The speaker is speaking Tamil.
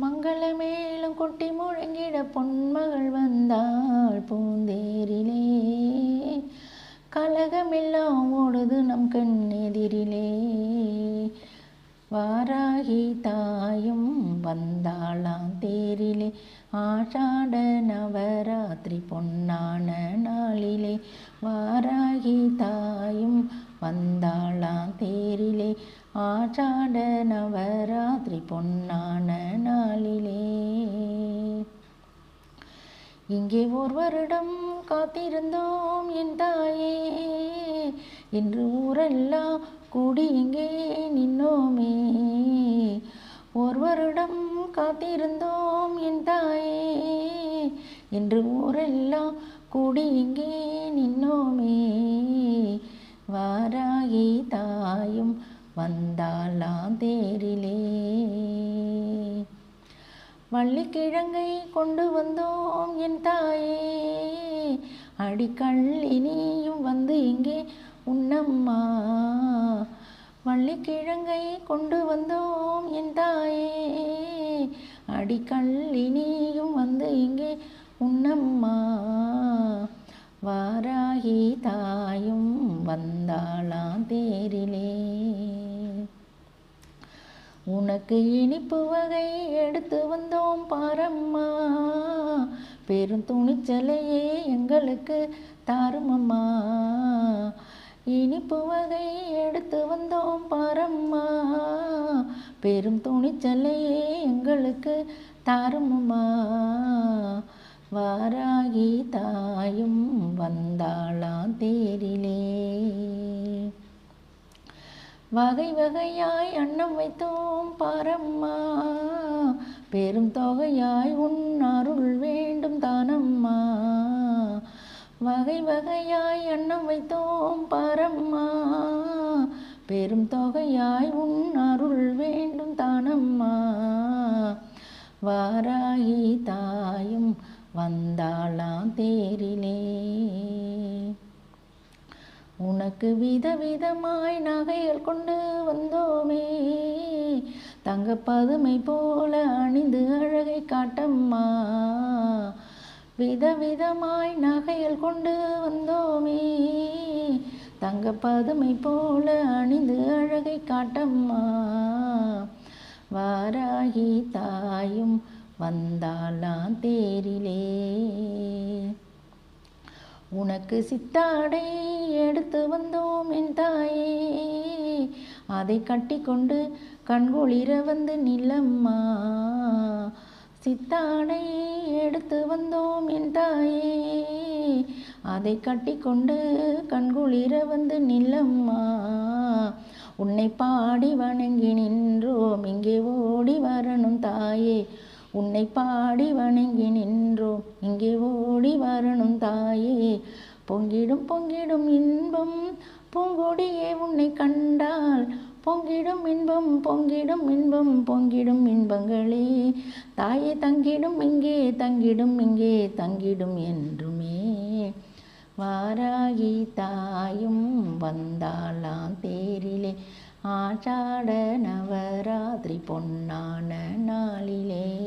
மங்களமேலும் கொட்டி முழங்கிட பொன்மகள் வந்தாள் பூந்தேரிலே. கலகமெல்லாம் ஓடுது நம் கண்ணெதிரிலே. வாராகி தாயும் வந்தாளாம் தேரிலே. ஆஷாட நவராத்திரி பொன்னான நாளிலே. வாராகி தாயும் வந்தாளாம் தேரிலே. ஆஷாட நவராத்திரி பொன்னான இங்கே ஓர் வருடம் காத்திருந்தோம் என் தாயே. இன்று ஊரெல்லாம் கூடி இங்கே நின்னோமே. ஓர் வருடம் காத்திருந்தோம் என் தாயே. இன்று ஊரெல்லாம் கூடி இங்கே நின்னோமே. வாராகி தாயும் வந்தாலாம் தேரிலே. வள்ளிக்கிழங்கை கொண்டு வந்தோம் என் தாயே. அடிக்கள்ளி நீயும் வந்து இங்கே உன்னம்மா வள்ளிக்கிழங்கை கொண்டு வந்தோம் என் தாயே. அடிக்கள்ளி நீயும் வந்து இங்கே உன்னம்மா வாராகி தாயும் வந்தாளாம் தேரிலே. உனக்கு இனிப்பு வகை எடுத்து வந்தோம் பாரம்மா. பெரும் துணிச்சலையே எங்களுக்கு தாருமம்மா. இனிப்பு வகை எடுத்து வந்தோம் பாரம்மா. பெரும் துணிச்சலையே எங்களுக்கு தாருமம்மா. வாராகி தாயும் வந்தாளாம் தேரிலே. வகை வகையாய் அன்னம் வைத்தோம் பாரம்மா. பெரும் தொகையாய் உன் அருள் வேண்டும் தானம்மா. வகை வகையாய் அன்னம் வைத்தோம் பாரம்மா. பெரும் தொகையாய் உன் அருள் வேண்டும் தானம்மா. வாராகி தாயும் வந்தாளாம் தேரிலே. உனக்கு விதவிதமாய் நகைகள் கொண்டு வந்தோமே. தங்க பதுமை போல அணிந்து அழகை காட்டம்மா. விதவிதமாய் நகைகள் கொண்டு வந்தோமே. தங்க பதுமை போல அணிந்து அழகை காட்டம்மா. வாராகி தாயும் வந்தாளாம் தேரிலே. உனக்கு சித்தாடை எடுத்து வந்தோம் என் தாயே. அதை கட்டிக்கொண்டு கண்குளிர வந்து நிலம்மா சித்தாடை எடுத்து வந்தோம் என் தாயே. அதை கட்டிக்கொண்டு கண்குளிர வந்து நிலம்மா உன்னை பாடி வணங்கி நின்றோம் இங்கே ஓடி வரணும் தாயே. உன்னை பாடி வணங்கி நின்றோம் இங்கே ஓடி வரணும் தாயே. பொங்கிடும் பொங்கிடும் இன்பம். பூங்கொடியே உன்னை கண்டால் பொங்கிடும் இன்பம் பொங்கிடும் இன்பம் பொங்கிடும் இன்பங்களே. தாயே தங்கிடும் இங்கே தங்கிடும் இங்கே தங்கிடும் என்றுமே. வாராகி தாயும் வந்தாளாம் தேரிலே. ஆஷாட நவராத்திரி பொன்னான நாளிலே.